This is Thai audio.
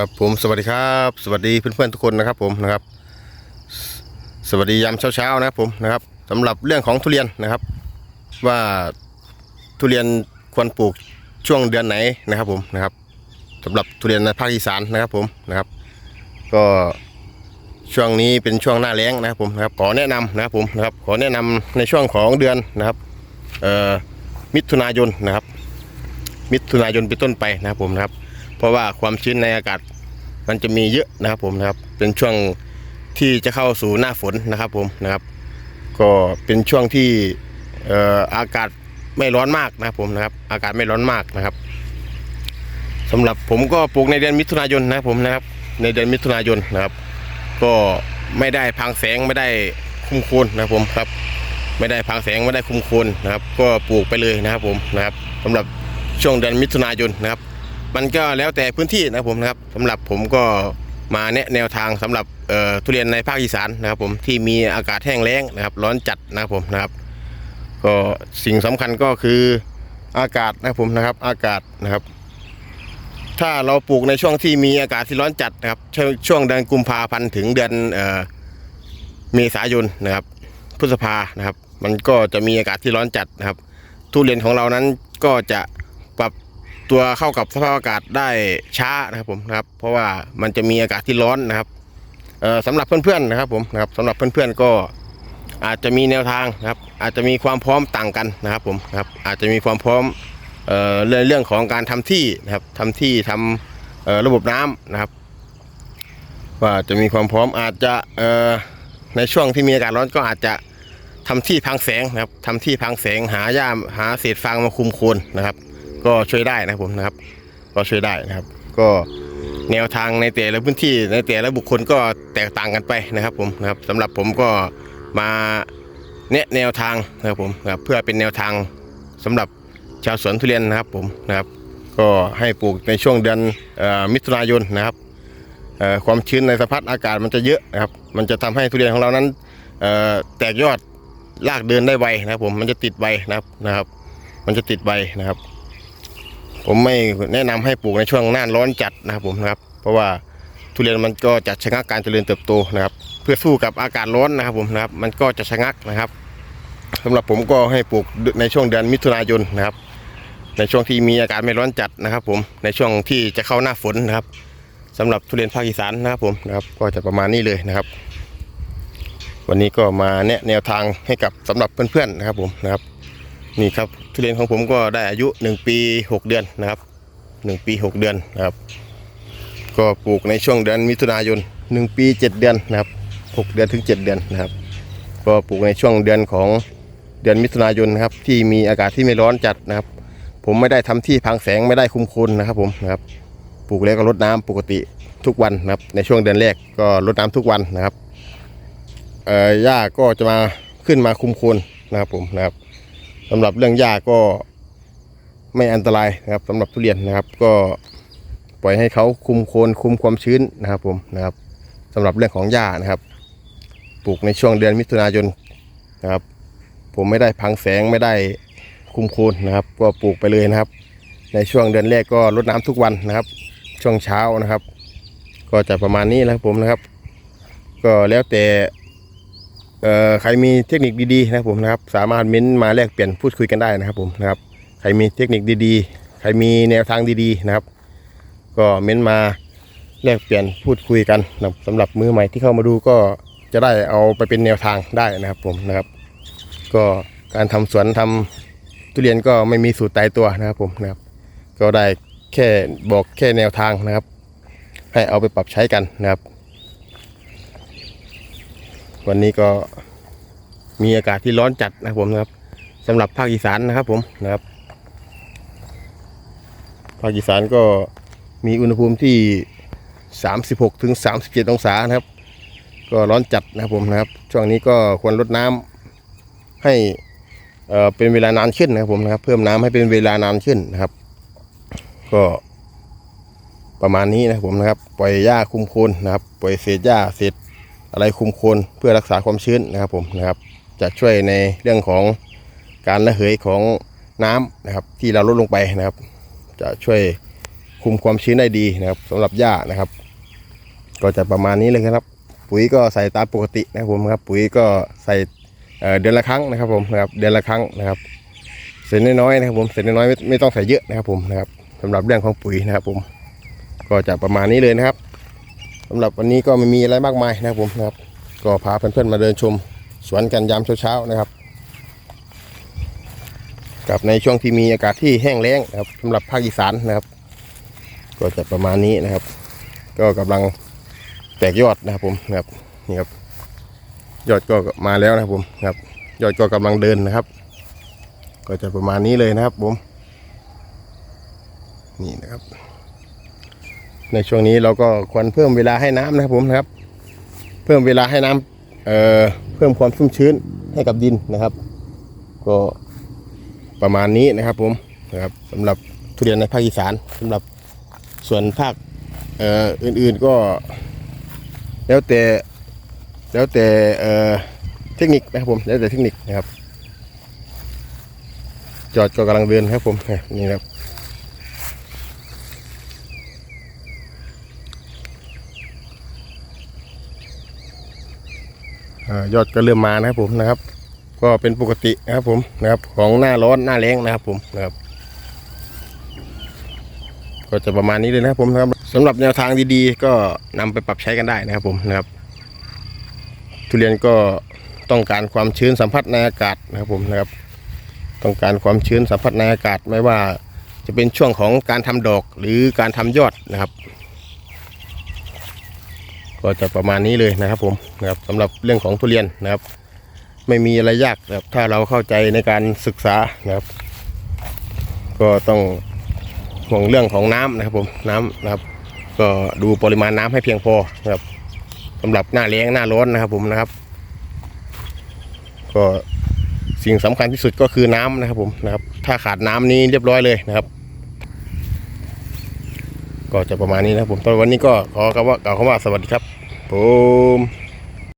ครับผมสวัสดีครับ สวัสดีเพื่อนๆทุกคนนะครับผมนะครับ สวัสดียามเช้าๆนะครับผมนะครับสำหรับเรื่องของทุเรียนนะครับ ว่าทุเรียนควรปลูกช่วงเดือนไหนนะครับผมนะครับสำหรับทุเรียนในภาคอีสานนะครับผมนะครับ ก็ช่วงนี้เป็นช่วงหน้าแล้งนะครับผมนะครับขอแนะนำนะครับผมนะครับขอแนะนำในช่วงของเดือนนะครับเอ่อมิถุนายนนะครับ มิถุนายนเป็นต้นไปนะครับผมนะครับ เพราะว่าความชื้นในอากาศมันจะมีเยอะนะครับผมนะครับ เป็นช่วงที่จะเข้าสู่หน้าฝนนะครับผมนะครับ ก็เป็นช่วงที่อากาศไม่ร้อนมากนะครับผมนะครับ อากาศไม่ร้อนมากนะครับสำหรับผมก็ปลูกในเดือนมิถุนายนนะครับผมนะครับ ในเดือนมิถุนายนนะครับ ก็ไม่ได้พังแสงไม่ได้คุ้มโคนนะครับผมครับไม่ได้พังแสงไม่ได้คุ้มโคนนะครับ ก็ปลูกไปเลยนะครับผมนะครับสำหรับช่วงเดือนมิถุนายนนะครับ มันก็แล้วแต่พื้นที่นะครับผมนะครับสำหรับผมก็มาแนะแนวทางสำหรับทุเรียนในภาคอีสานนะครับ ผมที่มีอากาศแห้งแล้งนะครับ ร้อนจัดนะครับผมนะครับ ก็สิ่งสำคัญก็คืออากาศนะครับผมนะครับ อากาศนะครับ ถ้าเราปลูกในช่วงที่มีอากาศที่ร้อนจัดนะครับ ช่วงช่วงเดือนกุมภาพันธ์ถึงเดือนเอ่อเมษายนนะครับ พฤษภานะครับ มันก็จะมีอากาศที่ร้อนจัดนะครับ ทุเรียนของเรานั้นก็จะปรับ ตัวเข้ากับสภาพอากาศได้ช้านะครับผมนะครับ เพราะว่ามันจะมีอากาศที่ร้อนนะครับเอ่อสำหรับเพื่อนๆนะครับผมนะครับสำหรับเพื่อนๆก็อาจจะมีแนวทางนะครับ อาจจะมีความพร้อมต่างกันนะครับผมนะครับอาจจะมีความพร้อมเรื่องเรื่องของการทำที่นะครับทำที่ทำเอ่อระบบน้ำนะครับ ว่าจะมีความพร้อมอาจจะในช่วงที่มีอากาศร้อนก็อาจจะทำที่พังแสงนะครับทำที่พังแสงหาหญ้าหาเศษฟางมาคุมโคนนะครับ ก็ช่วยได้นะผมนะครับ ก็ช่วยได้นะครับ ก็แนวทางในแต่ละพื้นที่ในแต่ละบุคคลก็แตกต่างกันไปนะครับผมนะครับสำหรับผมก็มาแนะแนวทางนะครับผมนะครับเพื่อเป็นแนวทางสำหรับชาวสวนทุเรียนนะครับผมนะครับก็ให้ปลูกในช่วงเดือนอมิถุนายนนะครับความชื้นในสภาพอากาศมันจะเยอะนะครับ มันจะทำให้ทุเรียนของเรานั้นแตกยอดลากเดินได้ไวนะครับผมมันจะติดใบนะครับนะครับ มันจะติดใบนะครับ ผมไม่แนะนำให้ปลูกในช่วงหน้าร้อนจัดนะครับผมนะครับ เพราะว่าทุเรียนมันก็จะชะงักการเจริญเติบโตนะครับ เพื่อสู้กับอากาศร้อนนะครับผมนะครับ มันก็จะชะงักนะครับสำหรับผมก็ให้ปลูกในช่วงเดือนมิถุนายนนะครับ ในช่วงที่มีอากาศไม่ร้อนจัดนะครับ ผมในช่วงที่จะเข้าหน้าฝนนะครับสำหรับทุเรียนภาคอีสานนะครับผมนะครับ ก็จะประมาณนี้เลยนะครับ วันนี้ก็มาแนะแนวทางให้กับสำหรับเพื่อนๆนะครับผมนะครับ นี่ครับ ทุเรียนของผมก็ได้อายุ 1 ปี 6 เดือนนะครับ 1 ปี 6 เดือนนะครับ ก็ปลูกในช่วงเดือนมิถุนายน 1 ปี 7 เดือนนะครับ 6 เดือนถึง 7 เดือนนะครับ ก็ปลูกในช่วงเดือนของเดือนมิถุนายนนะครับ ที่มีอากาศที่ไม่ร้อนจัดนะครับ ผมไม่ได้ทำที่พังแสงไม่ได้คุมโคนนะครับผมนะครับ ปลูกแล้วก็รดน้ำปกติทุกวันนะครับ ในช่วงเดือนแรกก็รดน้ำทุกวันนะครับเอ่อหญ้าก็จะมาขึ้นมาคุมโคนนะครับผมนะครับ สำหรับเรื่องหญ้าก็ไม่อันตรายนะครับสำหรับทุเรียนนะครับ ก็ปล่อยให้เขาคุมโคนคุมความชื้นนะครับผมนะครับสำหรับเรื่องของหญ้านะครับ ปลูกในช่วงเดือนมิถุนายนนะครับ ผมไม่ได้พังแสงไม่ได้คุมโคนนะครับ ก็ปลูกไปเลยนะครับ ในช่วงเดือนแรกก็รดน้ำทุกวันนะครับ ช่วงเช้านะครับ ก็จะประมาณนี้นะครับผมนะครับ ก็แล้วแต่ ใครมีเทคนิคดีๆนะครับผมนะครับ สามารถเม้นมาแลกเปลี่ยนพูดคุยกันได้นะครับผมนะครับ ใครมีเทคนิคดีๆ ใครมีแนวทางดีๆนะครับ ก็เม้นมาแลกเปลี่ยนพูดคุยกันนะสำหรับมือใหม่ที่เข้ามาดูก็จะได้เอาไปเป็นแนวทางได้นะครับผมนะครับ ก็การทำสวนทำทุเรียนก็ไม่มีสูตรตายตัวนะครับผมนะครับ ก็ได้แค่บอกแค่แนวทางนะครับ ให้เอาไปปรับใช้กันนะครับ วันนี้ก็มีอากาศที่ร้อนจัดนะครับผมนะครับสำหรับภาคอีสานนะครับผมนะครับ ภาคอีสานก็มีอุณหภูมิที่ 36ถึง37 องศานะครับ ก็ร้อนจัดนะครับผมนะครับ ช่วงนี้ก็ควรลดน้ำให้เอ่อเป็นเวลานานขึ้นนะครับผมนะครับ เพิ่มน้ำให้เป็นเวลานานขึ้นนะครับ ก็ประมาณนี้นะครับผมนะครับ ปล่อยหญ้าคุมโคนนะครับ ปล่อยเศษหญ้าเศษ อะไรคุมโคนเพื่อรักษาความชื้นนะครับผมนะครับจะช่วยในเรื่องของการระเหยของน้ำนะครับที่เราลดลงไปนะครับ จะช่วยคุมความชื้นได้ดีนะครับสำหรับหญ้านะครับ ก็จะประมาณนี้เลยครับ ปุ๋ยก็ใส่ตามปกตินะครับผมครับ ปุ๋ยก็ใส่เอ่อเดือนละครั้งนะครับผมนะครับเดือนละครั้งนะครับเศษน้อยๆนะครับผมเศษน้อยๆไม่ไม่ต้องใส่เยอะนะครับผมนะครับสำหรับเรื่องของปุ๋ยนะครับผม ก็จะประมาณนี้เลยนะครับ สำหรับวันนี้ก็ไม่มีอะไรมากมายนะครับผมนะครับ ก็พาเพื่อนๆมาเดินชมสวนกันยามเช้าๆนะครับ กับในช่วงที่มีอากาศที่แห้งแล้งนะครับสำหรับภาคอีสานนะครับ ก็จะประมาณนี้นะครับ ก็กำลังแตกยอดนะครับผมนะครับนี่ครับยอดก็มาแล้วนะครับผมนะครับยอดก็กำลังเดินนะครับ ก็จะประมาณนี้เลยนะครับผมนี่นะครับ ในช่วงนี้เราก็ควรเพิ่มเวลาให้น้ำนะครับผมนะครับ เพิ่มเวลาให้น้ำเอ่อเพิ่มความชุ่มชื้นให้กับดินนะครับ ก็ประมาณนี้นะครับผมนะครับสำหรับทุเรียนในภาคอีสานสำหรับส่วนภาคเอ่ออื่นๆก็ แล้วแต่แล้วแต่เอ่อเทคนิคนะครับผมแล้วแต่เทคนิคนะครับ จอดก็กำลังเดินครับผมนี่ครับ ยอดก็เริ่มมานะครับผมนะครับ ก็เป็นปกตินะครับผมนะครับ ของหน้าร้อนหน้าแรงนะครับผมนะครับ ก็จะประมาณนี้เลยนะครับผมนะครับสำหรับแนวทางดีๆ ก็นำไปปรับใช้กันได้นะครับผมนะครับ ทุเรียนก็ต้องการความชื้นสัมผัสในอากาศนะครับผมนะครับ ต้องการความชื้นสัมผัสในอากาศไม่ว่าจะเป็นช่วงของการทำดอกหรือการทำยอดนะครับ ก็จะประมาณนี้เลยนะครับผมนะครับสำหรับเรื่องของทุเรียนนะครับ ไม่มีอะไรยากนะครับถ้าเราเข้าใจในการศึกษานะครับ ก็ต้องห่วงเรื่องของน้ำนะครับผมน้ำนะครับ ก็ดูปริมาณน้ำให้เพียงพอนะครับสำหรับหน้าแล้งหน้าร้อนนะครับผมนะครับ ก็สิ่งสำคัญที่สุดก็คือน้ำนะครับผมนะครับ ถ้าขาดน้ำนี้เรียบร้อยเลยนะครับ ก็จะประมาณนี้นะผมตอนวันนี้ก็ขอกล่าวว่ากล่าวคำว่าสวัสดีครับผม